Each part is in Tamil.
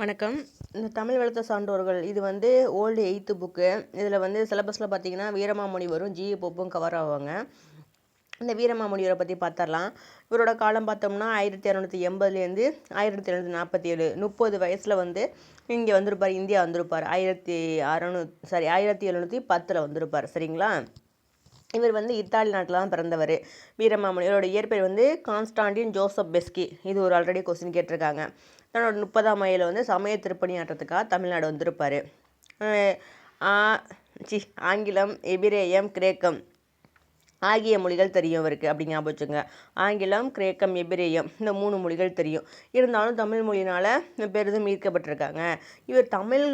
வணக்கம். இந்த தமிழ் வளர்த்த சான்றோர்கள் இது வந்து ஓல்டு எயித்து புக்கு. இதில் வந்து சிலபஸில் பார்த்தீங்கன்னா வீரமாமொழி வரும் ஜி போப்பும் கவர் ஆவாங்க. இந்த வீரமாமுனிவரை பற்றி பார்த்தரலாம் இவரோட காலம் பார்த்தோம்னா ஆயிரத்தி இரநூத்தி எண்பதுலேருந்து ஆயிரத்தி எழுநூற்றி நாற்பத்தி ஏழு முப்பது வயசில் வந்து இங்கே வந்திருப்பார் இந்தியா வந்திருப்பார். ஆயிரத்தி அறநூ சாரி ஆயிரத்தி எழுநூற்றி பத்தில் வந்திருப்பார். சரிங்களா? இவர் வந்து இத்தாலி நாட்டில் தான் பிறந்தவர். வீரமாமணி இவரோட இயற்பெயர் வந்து கான்ஸ்டாண்டின் ஜோசப் பெஸ்கி. இது ஒரு ஆல்ரெடி கொஸ்டின் கேட்டிருக்காங்க. தன்னோட முப்பதாம் வயதில் வந்து சமய திருப்பணியாற்றத்துக்காக தமிழ்நாடு வந்திருப்பார். ஆ சி ஆங்கிலம் எபிரேயம் கிரேக்கம். ஆகிய மொழிகள் தெரியும் இவருக்கு அப்படி ஞாபகம் வச்சுங்க ஆங்கிலம் கிரேக்கம் எபிரேயம் இந்த மூணு மொழிகள் தெரியும். இருந்தாலும் தமிழ் மொழினால் பெரிதும் ஈர்க்கப்பட்டிருக்காங்க இவர் தமிழ்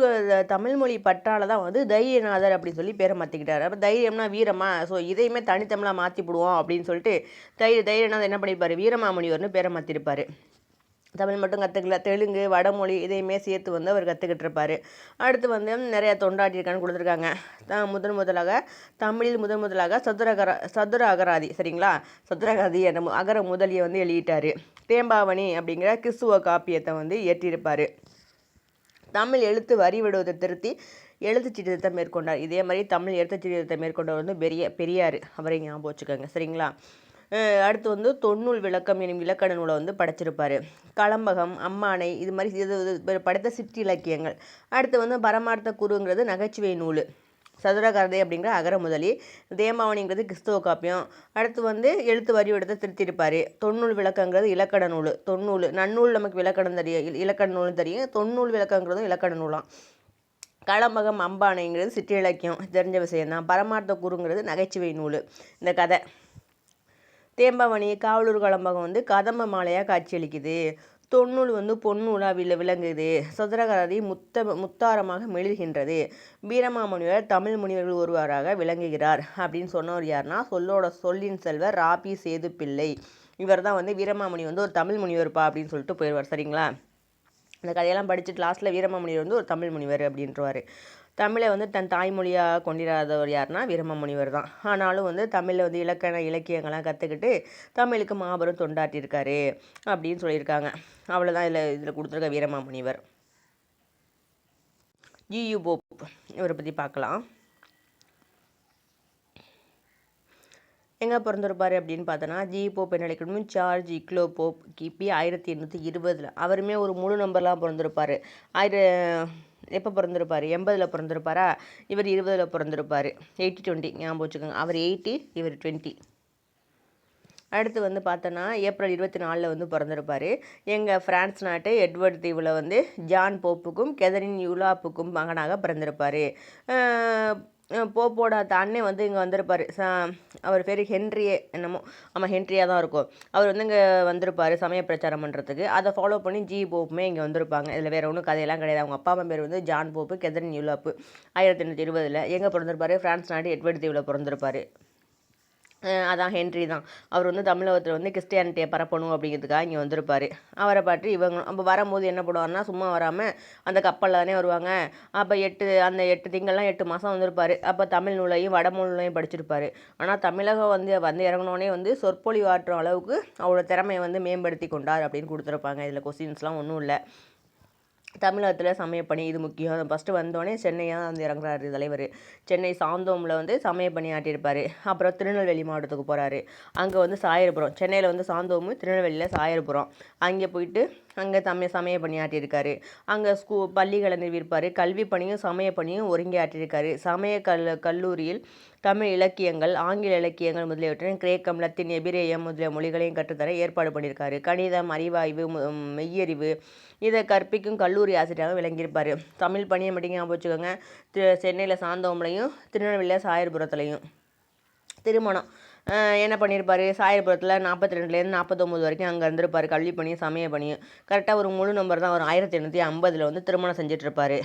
தமிழ் மொழி பற்றால தான் வந்து தைரியநாதர் அப்படின்னு சொல்லி பேரை மாற்றிக்கிட்டார் அப்போ தைரியம்னா வீரமா? ஸோ இதையுமே தனித்தமிழாக மாற்றி போடுவோம் அப்படின்னு சொல்லிட்டு தைரிய தைரியநாதர் என்ன பண்ணியிருப்பார் வீரமாமுனிவர்னு பேரை மாற்றிருப்பார் தமிழ் மட்டும் கற்றுக்கல தெலுங்கு வடமொழி இதையுமே சேர்த்து வந்து அவர் கற்றுக்கிட்டு இருப்பார் அடுத்து வந்து நிறையா தொண்டாட்டியிருக்கான்னு கொடுத்துருக்காங்க. முதன் முதலாக தமிழில் முதன் முதலாக சதுரகர சதுர அகராதி சரிங்களா? சதுரகாதி என்ற அகர முதலியை வந்து எழுதிட்டார். தேம்பாவணி அப்படிங்கிற கிறிஸ்துவ காப்பியத்தை வந்து இயற்றியிருப்பார். தமிழ் எழுத்து வரி விடுவதை திருத்தி எழுத்து சீர்திருத்தத்தை மேற்கொண்டார். இதே மாதிரி தமிழ் எழுத்து சீர்திருத்தத்தை மேற்கொண்டவர் வந்து பெரிய பெரியார். அவரை ஞாபகம் வச்சுக்கோங்க சரிங்களா? அடுத்து வந்து தொன்னூல் விளக்கம் எனும் இலக்கண நூலை வந்து படைச்சிருப்பார். களம்பகம் அம்மானை இது மாதிரி இது படைத்த சிற்றி இலக்கியங்கள். அடுத்து வந்து பரமார்த்த குருங்கிறது நகைச்சுவை நூல். சதுரகரதை அப்படிங்கிற அகர முதலி தேமாவணிங்கிறது கிறிஸ்துவ காப்பியம். அடுத்து வந்து எழுத்து வரி எடுத்து திருத்திருப்பார். தொன்னூல் விளக்கங்கிறது இலக்கண நூல் தொன்னூல். நன்னூல் நமக்கு விளக்கணம் தெரியும் இலக்கண நூலும் தெரியும். தொன்னூல் விளக்கங்கிறதும் இலக்கண நூலாம். களம்பகம் அம்பானைங்கிறது சிற்றிலக்கியம் தெரிஞ்ச விஷயம்தான். பரமார்த்த குருங்கிறது நகைச்சுவை நூல். இந்த கதை. தேம்பவனி காவலூர் கலம்பகம் வந்து கதம்ப மாலையாக காட்சியளிக்குது. தொன்னூல் வந்து பொன்னூலாக வில விளங்குது. சதுரகரதி முத்த முத்தாரமாக மெழுகின்றது வீரமாமுனிவர் தமிழ் முனிவர்கள் ஒருவராக விளங்குகிறார். அப்படின்னு சொன்னவர் யாருன்னா சொல்லோட சொல்லின் செல்வர் ராபி சேது பிள்ளை இவர் தான் வந்து வீரமாமுனி வந்து ஒரு தமிழ் முனிவர்ப்பா அப்படின்னு சொல்லிட்டு போயிடுவார் சரிங்களா? இந்த கதையெல்லாம் படிச்சுட்டு லாஸ்ட்டில் வீரமாமுனிவர் வந்து ஒரு தமிழ் முனிவர் அப்படின்றவார். தமிழை வந்து தன் தாய்மொழியாக கொண்டிராதவர் யாருன்னா வீரமாமுனிவர் தான். ஆனாலும் வந்து தமிழில் வந்து இலக்கண இலக்கியங்கள்லாம் கற்றுக்கிட்டு தமிழுக்கு மாபெரும் தொண்டாட்டியிருக்காரு அப்படின்னு சொல்லியிருக்காங்க. அவ்வளோதான் இதில் இதில் கொடுத்துருக்க வீரமாமுனிவர். ஜியு போப் இவரை பற்றி பார்க்கலாம். எங்கே பிறந்திருப்பார் அப்படின்னு பார்த்தோன்னா ஜி போப் என்ன அழைக்கணும் சார்ஜ் இக்லோ போப் கிபி ஆயிரத்தி எண்ணூற்றி இருபதில். அவருமே ஒரு முழு நம்பர்லாம் பிறந்திருப்பார். ஆயிர எப்போ பிறந்திருப்பார்? எண்பதில் பிறந்திருப்பாரா? இவர் இருபதில் பிறந்திருப்பார். Eighty twenty. ஞாபகம் வச்சுக்கோங்க. அவர் எயிட்டி இவர் டுவெண்ட்டி. அடுத்து வந்து பார்த்தோன்னா ஏப்ரல் இருபத்தி நாலில் வந்து பிறந்திருப்பார். எங்கள் ஃப்ரான்ஸ் நாட்டு எட்வர்ட் தீவில் வந்து ஜான் போப்புக்கும் கெதரின் யூலாப்புக்கும் மகனாக பிறந்திருப்பார். போப்போட அண்ணன் வந்து இங்கே வந்திருப்பார். ச அவர் பேர் ஹென்ரியே என்னமோ. ஆமாம் ஹென்ரியாக தான் இருக்கும். அவர் வந்து இங்கே வந்திருப்பார் சமய பிரச்சாரம் பண்ணுறதுக்கு அதை ஃபாலோ பண்ணி ஜி போப்புமே இங்கே வந்திருப்பாங்க. இதில் வேறு ஒன்றும் கதையெல்லாம் கிடையாது. அவங்க அப்பா அம்மா பேர் வந்து ஜான் போப்பு கெதரின் யூலாப்பு. ஆயிரத்தி எண்ணூற்றி இருபதில் எங்கே பிறந்திருப்பார்? ஃப்ரான்ஸ் நாடு எட்வர்ட் தீவில் பிறந்திருப்பார். அதான் ஹென்ரி தான். அவர் வந்து தமிழகத்தில் வந்து கிறிஸ்டியானிட்டியை பரப்பணும் அப்படிங்கிறதுக்காக இங்கே வந்திருப்பார். அவரை பற்றி இவங்க நம்ம வரும்போது என்ன பண்ணுவார்னா சும்மா வராமல் அந்த கப்பலில் தானே வருவாங்க. அப்போ எட்டு அந்த எட்டு திங்கள்லாம் எட்டு மாதம் வந்திருப்பார். அப்போ தமிழ் நூலையும் வடமொழிலையும் படிச்சிருப்பார். ஆனால் தமிழகம் வந்து வந்து இறங்கினோடனே வந்து சொற்பொழிவாற்றும் அளவுக்கு அவரோட திறமையை வந்து மேம்படுத்தி கொண்டார் அப்படின்னு கொடுத்துருப்பாங்க. இதில் கொஸ்டின்ஸ்லாம் ஒன்றும் இல்லை. தமிழகத்தில் சமயப்பணி இது முக்கியம். ஃபஸ்ட்டு வந்தோடனே சென்னையாக வந்து இறங்குறாரு தலைவர். சென்னை சாந்தோமில் வந்து சமயப்பணி ஆட்டியிருப்பார். அப்புறம் திருநெல்வேலி மாவட்டத்துக்கு போகிறாரு அங்கே வந்து சாயர்புரம் சென்னையில் வந்து சாந்தோமு திருநெல்வேலியில் சாயர்புரம். அங்கே போயிட்டு அங்கே சமய சமய பணியாற்றியிருக்காரு. அங்கே ஸ்கூ பள்ளிகளை நிறுவியிருப்பார் கல்வி பணியும் சமய பணியும் ஒருங்கி ஆற்றியிருக்காரு சமய கல் கல்லூரியில் தமிழ் இலக்கியங்கள் ஆங்கில இலக்கியங்கள் முதலியவற்றின் கிரேக்கம் லத்தின் எபிரேயம் முதலிய மொழிகளையும் கற்றுத்தர ஏற்பாடு பண்ணியிருக்காரு. கணிதம் அறிவாய்வு மெய்யறிவு இதை கற்பிக்கும் கல்லூரி ஆசிரியராக விளங்கியிருப்பார். தமிழ் பணியை மட்டும் ஞாபகம் வச்சுக்கோங்க. சென்னையில் சாந்தோம்லையும் திருநெல்வேலியில் சாயர்புரத்துலையும். திருமணம். என்ன பண்ணியிருப்பார் சாயர்புரத்தில் நாற்பத்தி ரெண்டுலேருந்து நாற்பத்தொம்போது வரைக்கும் அங்கே இருந்திருப்பார். கல்வி பணியும் சமய பணியும். கரெக்டாக ஒரு முழு நம்பர் தான் ஒரு ஆயிரத்தி எண்ணூற்றி ஐம்பதில் வந்து திருமணம் செஞ்சிட்ருப்பார்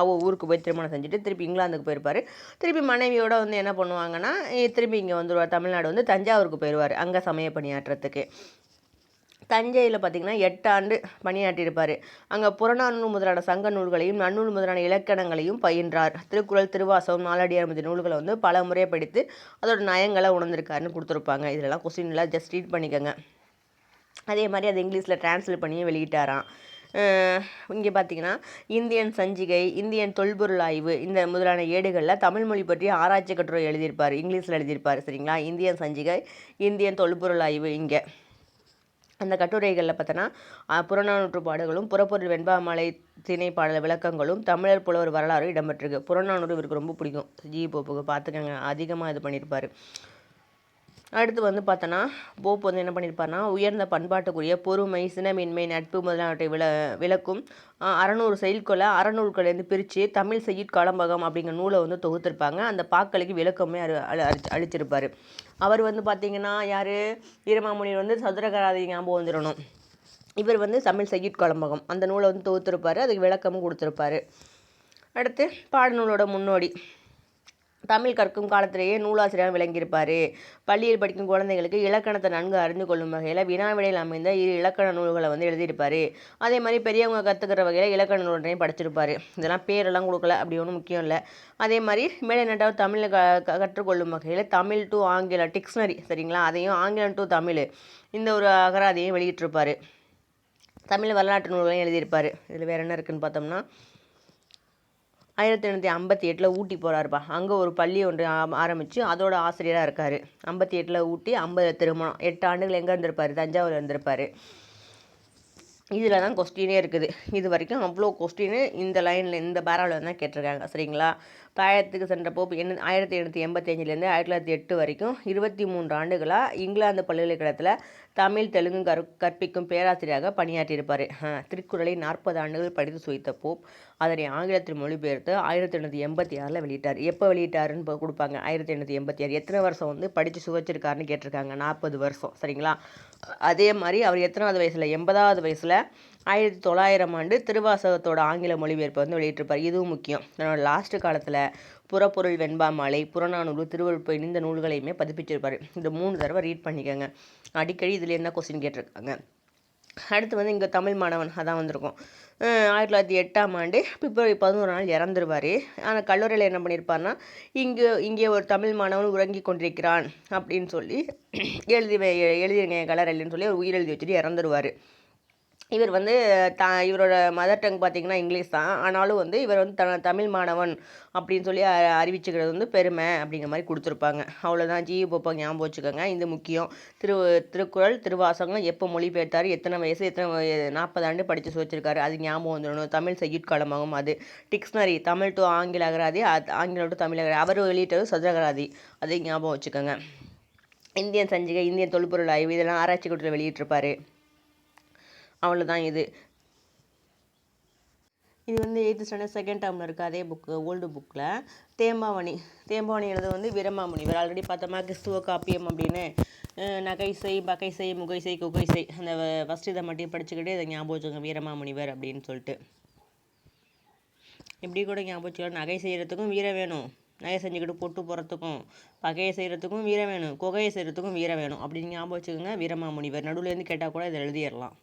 அவள் ஊருக்கு போய் திருமணம் செஞ்சுட்டு திருப்பி இங்கிலாந்துக்கு போயிருப்பார். திருப்பி மனைவியோடு வந்து என்ன பண்ணுவாங்கன்னா திருப்பி இங்கே வந்துடுவார் தமிழ்நாடு வந்து தஞ்சாவூருக்கு போயிடுவார் அங்கே சமய பணியாற்றுறதுக்கு தஞ்சையில் பார்த்திங்கன்னா எட்டு ஆண்டு பணியாற்றியிருப்பார். அங்கே புறநானூறு முதலான சங்க நூல்களையும் நன்னூல் முதலான இலக்கணங்களையும் பயின்றார். திருக்குறள் திருவாசகம் நாலடியார் முதல் நூல்களை வந்து பல முறை படித்து அதோட நயங்களை உணர்ந்திருக்காருன்னு கொடுத்துருப்பாங்க. இதெல்லாம் கொஸ்டின்லாம் ஜஸ்ட் ரீட் பண்ணிக்கோங்க. அதே மாதிரி அது இங்கிலீஷில் டிரான்ஸ்லேட் பண்ணியும் வெளியிட்டாராம். இங்கே பார்த்தீங்கன்னா இந்தியன் சஞ்சிகை இந்தியன் தொல்பொருள் ஆய்வு இந்த முதலான ஏடுகளில் தமிழ் மொழி பற்றி ஆராய்ச்சி கட்டுரை எழுதியிருப்பார். இங்கிலீஷில் எழுதியிருப்பார் சரிங்களா? இந்தியன் சஞ்சிகை இந்தியன் தொல்பொருள் ஆய்வு இங்கே. அந்த கட்டுரைகளில் பார்த்தோன்னா புறநானூற்று பாடுகளும் புறப்பொருள் வெண்பாமலை திணை பாடல் விளக்கங்களும் தமிழர் புலவர் வரலாறு இடம்பெற்றிருக்கு. புறநானூறு இவருக்கு ரொம்ப பிடிக்கும். ஜி போப்புக்கு பார்த்துக்கங்க அதிகமாக இது பண்ணியிருப்பார் அடுத்து வந்து பார்த்தோன்னா போப் வந்து என்ன பண்ணியிருப்பார்னா உயர்ந்த பண்பாட்டுக்குரிய பொறுமை சினமின்மை நட்பு முதலானவற்றை விள விளக்கும் அறநூறு செயல்கொலை அறநூல்கள்லேருந்து பிரித்து தமிழ் செய்யுட் காலம்பகம் அப்படிங்கிற நூலை வந்து தொகுத்திருப்பாங்க. அந்த பாக்களுக்கு விளக்கமே அரு அழிச்சிருப்பார் அவர் வந்து பார்த்திங்கன்னா யார்? வீரமாமுனிவர் வந்து சதுரகராதி ஞாபகம் வந்துடணும் இவர் வந்து தமிழ் செய்யுட் காலம்பகம். அந்த நூலை வந்து தொகுத்திருப்பார். அதுக்கு விளக்கமும் கொடுத்துருப்பாரு. அடுத்து பாடநூலோட முன்னோடி. தமிழ் கற்கும் காலத்திலேயே நூலாசிரியர் விளங்கியிருப்பார். பள்ளியில் படிக்கும் குழந்தைகளுக்கு இலக்கணத்தை நன்கு அறிந்து கொள்ளும் வகையில் வினாவிடையில் அமைந்த இரு இலக்கண நூல்களை வந்து எழுதியிருப்பார். அதே மாதிரி பெரியவங்க கற்றுக்கிற வகையில் இலக்கண நூல்களையும் படிச்சிருப்பார். இதெல்லாம் பேரெல்லாம் கொடுக்கல அப்படி ஒன்றும் முக்கியம் இல்லை. அதே மாதிரி மேலே நட்டாவது தமிழை க கற்றுக்கொள்ளும் வகையில் தமிழ் டு ஆங்கிலம் டிக்ஷனரி சரிங்களா? அதையும் ஆங்கிலம் டு தமிழ் இந்த ஒரு அகராதியையும் வெளியிட்டிருப்பார். தமிழ் வரலாற்று நூல்களையும் எழுதியிருப்பார். இதில் வேறு என்ன இருக்குதுன்னு பார்த்தோம்னா ஆயிரத்தி எண்ணூற்றி ஐம்பத்தி எட்டில் ஊட்டி போகிறாருப்பா அங்கே ஒரு பள்ளி ஒன்று ஆரம்பித்து அதோட ஆசிரியராக இருக்கார். ஐம்பத்தி எட்டில் ஊட்டி ஐம்பது திருமணம். எட்டு ஆண்டுகள் எங்கே இருந்திருப்பார்? தஞ்சாவூர் இருந்திருப்பார். இதில் தான் கொஸ்டினே இருக்குது. இது வரைக்கும் அவ்வளோ கொஸ்டின் இந்த லைனில் இந்த பேராவில் தான் கேட்டிருக்காங்க. சரிங்களா? தாயத்துக்கு சென்ற போப்பு என்ன ஆயிரத்தி எண்ணூற்றி எண்பத்தி அஞ்சுலேருந்து ஆயிரத்தி தொள்ளாயிரத்தி எட்டு வரைக்கும் இருபத்தி மூன்று ஆண்டுகளாக இங்கிலாந்து பல்கலைக்கழகத்தில் தமிழ் தெலுங்கு கற் கற்பிக்கும் பேராசிரியராக பணியாற்றியிருப்பார். திருக்குறளை நாற்பது ஆண்டுகள் படித்து சுவைத்த போப். அதனை ஆங்கிலத்தில் மொழிபெயர்த்து ஆயிரத்தி எண்ணூற்றி எண்பத்தி ஆறில் வெளியிட்டார். எப்போ வெளியிட்டாருன்னு கொடுப்பாங்க. ஆயிரத்தி எண்ணூற்றி எண்பத்தி ஆறு. எத்தனை வருஷம் வந்து படித்து சுவைச்சிருக்காருன்னு கேட்டிருக்காங்க. நாற்பது வருஷம். சரிங்களா? அதே மாதிரி அவர் எத்தனாவது வயசில்? எண்பதாவது வயசில் ஆயிரத்தி தொள்ளாயிரம் ஆண்டு திருவாசகத்தோட ஆங்கில மொழிபெயர்ப்பை வந்து வெளியிட்டிருப்பார். இதுவும் முக்கியம். தன்னோட லாஸ்ட்டு காலத்தில் புறப்பொருள் வெண்பா மாலை புறநானூறு திருவள்ளுவர் இந்த நூல்களையுமே பதிப்பிச்சிருப்பார். இந்த மூணு தடவை ரீட் பண்ணிக்கோங்க. அடிக்கடி இதில் என்ன கொஸ்டின் கேட்டிருக்காங்க? அடுத்து வந்து இங்கே தமிழ் மாணவன் அதான் வந்திருக்கும். ஆயிரத்தி தொள்ளாயிரத்தி எட்டாம் ஆண்டு பிப்ரவரி பதினோரு நாள் இறந்துருவார். ஆனால் கல்லூரியில் என்ன பண்ணியிருப்பார்னா இங்கே இங்கே ஒரு தமிழ் மாணவன் உறங்கி கொண்டிருக்கிறான் அப்படின்னு சொல்லி எழுதி எழுதிருங்க கலர் சொல்லி ஒரு உயிர் எழுதி வச்சுட்டு இறந்துருவார். இவர் வந்து த இவரோட மதர் டங் பார்த்திங்கன்னா இங்கிலீஷ் தான். ஆனாலும் வந்து இவர் வந்து த தமிழ் மாணவன் அப்படின்னு சொல்லி அறிவிச்சுக்கிறது வந்து பெருமை அப்படிங்கிற மாதிரி கொடுத்துருப்பாங்க. அவ்வளோதான் ஜி போப்பா ஞாபகம் வச்சுக்கோங்க. இது முக்கியம். திரு திருக்குறள் திருவாசகம் எப்போ மொழிபெயர்த்தார்? எத்தனை வயசு எத்தனை நாற்பது ஆண்டு படித்து வச்சுருக்காரு அது ஞாபகம் வந்துடணும். தமிழ் செய்யுட்காலமாகும் அது. டிக்ஷனரி தமிழ் டு ஆங்கில அகராதி ஆங்கிலம் டு தமிழ் அகராதி. அவர் வெளியிட்டது சதுரகராதி அதை ஞாபகம் வச்சுக்கோங்க. இந்தியன் சஞ்சிகை இந்தியன் தொல்பொருள் ஆய்வு இதெல்லாம் ஆராய்ச்சி கூட்டத்தில் வெளியிட்டிருப்பாரு. அவ்வளோதான் இது. இது வந்து எயித்து ஸ்டாண்டர்ட் செகண்ட் டேர்மில் இருக்குது அதே புக்கு ஓல்டு புக்கில் தேம்பாவணி தேம்பாவணி எழுத வந்து வீரமாமுனிவர் ஆல்ரெடி பார்த்தோமா கிறிஸ்துவ காப்பியம் அப்படின்னு. நகைசை பகைசை முகைசை குகைசை. அந்த ஃபஸ்ட் இதை மட்டும் படிச்சுக்கிட்டு இதை ஞாபகம் வச்சுங்க வீரமாமுனிவர் அப்படின்னு சொல்லிட்டு. இப்படி கூட ஞாபகம் வச்சுக்கலாம் நகை செய்கிறதுக்கும் வீரம் வேணும். நகை செஞ்சுக்கிட்டு பொட்டு போகிறதுக்கும் பகையை செய்கிறதுக்கும் வீரம் வேணும். குகையை செய்கிறதுக்கும் வீரம் வேணும். அப்படின்னு ஞாபகம் வச்சுக்கோங்க வீரமாமுனிவர் நடுவுலேருந்து கேட்டால் கூட இதை எழுதிடலாம்.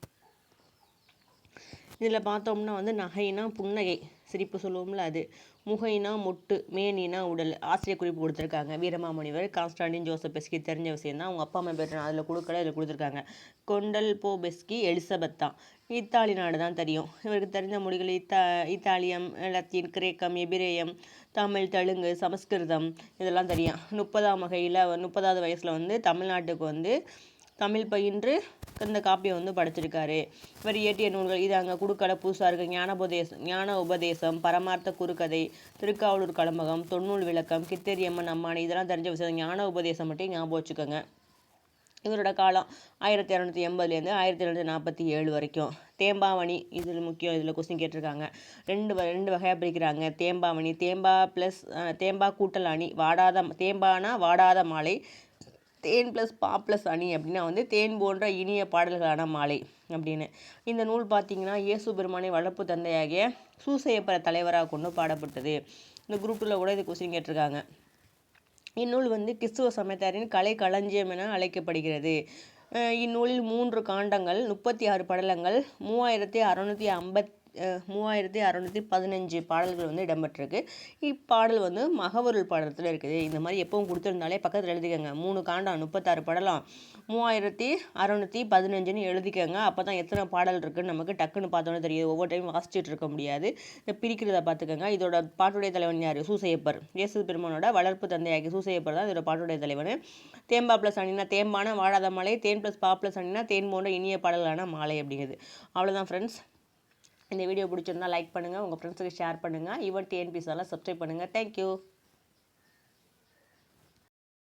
இதில் பார்த்தோம்னா வந்து நகைனா புன்னகை சிரிப்பு சொல்லுவோம்ல அது. முகைனா மொட்டு மேனினா உடல். ஆசிரியர் குறிப்பு கொடுத்துருக்காங்க. வீரமாமுனிவர் கான்ஸ்டாண்டின் ஜோசப் பெஸ்கி தெரிஞ்ச விஷயம் தான் அவங்க அப்பா அம்மா பேர் அதில் கொடுக்கல இதில் கொடுத்துருக்காங்க. கொண்டல் போ பெஸ்கி எலிசபெத் தான் இத்தாலி நாடு தான் தெரியும். இவருக்கு தெரிஞ்ச மொழிகள் இத்தா இத்தாலியம் லத்தீன் கிரேக்கம் எபிரேயம் தமிழ் தெலுங்கு சமஸ்கிருதம் இதெல்லாம் தெரியும். முப்பதாம் வகையில் முப்பதாவது வயசில் வந்து தமிழ்நாட்டுக்கு வந்து தமிழ் பயின்று இந்த காப்பியை வந்து படிச்சிருக்காரு. இவர் இயற்றிய நூல்கள் இது அங்கே குடுக்கடை புதுசாக ஞானபோதேசம் ஞான உபதேசம் பரமார்த்த குறுக்கதை திருக்காவலூர் கலம்பகம் தொன்னூல் விளக்கம் கித்தேரியம்மன் அம்மானி இதெல்லாம் தெரிஞ்ச விஷயம். ஞான உபதேசம் மட்டும் ஞாபகம் வச்சுக்கோங்க. இவரோட காலம் ஆயிரத்தி இரநூத்தி எண்பதுலேருந்து ஆயிரத்தி இரநூத்தி நாற்பத்தி ஏழு வரைக்கும். தேம்பாவணி இதில் முக்கியம் இதில் கொஸ்டின் கேட்டிருக்காங்க. ரெண்டு ரெண்டு வகையாக பிரிக்கிறாங்க. தேம்பாவணி தேம்பா ப்ளஸ் தேம்பா கூட்டல் அணி வாடாத தேம்பானா வாடாத மாலை தேன் ப்ளஸ் பா ப்ளஸ் அணி அப்படின்னா வந்து தேன் போன்ற இனிய பாடல்களான மாலை அப்படின்னு. இந்த நூல் பார்த்திங்கன்னா இயேசு பெருமானை வளர்ப்பு தந்தையாகிய சூசையப்பர தலைவராக கொண்டு பாடப்பட்டது. இந்த குரூப் டூவில் கூட இது கொஸ்டின் கேட்டிருக்காங்க. இந்நூல் வந்து கிறிஸ்துவ சமயத்தாரின் கலை களஞ்சியம் என அழைக்கப்படுகிறது. இந்நூலில் மூன்று காண்டங்கள் முப்பத்தி ஆறு படலங்கள் மூவாயிரத்தி அறநூற்றி ஐம்பத் மூவாயிரத்தி அறநூற்றி பதினஞ்சு பாடல்கள் வந்து இடம்பெற்றிருக்கு. இப்பாடல் வந்து மகவருள் பாடத்தில் இருக்குது. இந்த மாதிரி எப்பவும் கொடுத்துருந்தாலே பக்கத்தில் எழுதிக்கோங்க. மூணு காண்டம் முப்பத்தாறு படலாம். மூவாயிரத்தி அறநூற்றி பதினஞ்சுன்னு எழுதிக்கோங்க. அப்போ தான் எத்தனை பாடல் இருக்குன்னு நமக்கு டக்குன்னு பார்த்தோன்னே தெரியுது. ஒவ்வொரு டைம் வாசிச்சுட்டு இருக்க முடியாது. இந்த பிரிக்கிறத பார்த்துக்கோங்க. இதோட பாட்டுடைய தலைவன் யார்? சூசையப்பர். இயேசு பெருமானோட வளர்ப்பு தந்தையாகி சூசையப்பர் தான் இதோட பாட்டுடைய தலைவன். தேம்பா ப்ளஸ் அணினா தேம்பான வாழாத மலை தேன் ப்ளஸ் பா ப்ளஸ் அணினா தேன் போன்ற இனிய பாடல்களான மாலை அப்படிங்கிறது அவ்வளோதான் ஃப்ரெண்ட்ஸ் இந்த வீடியோ பிடிச்சிருந்தால் லைக் பண்ணுங்கள் உங்கள் ஃப்ரெண்ட்ஸுக்கு ஷேர் பண்ணுங்கள் ஈவன் டிஎன்பிஎஸ் எல்லாம் சப்ஸ்கிரைப் பண்ணுங்கள் தேங்க்யூ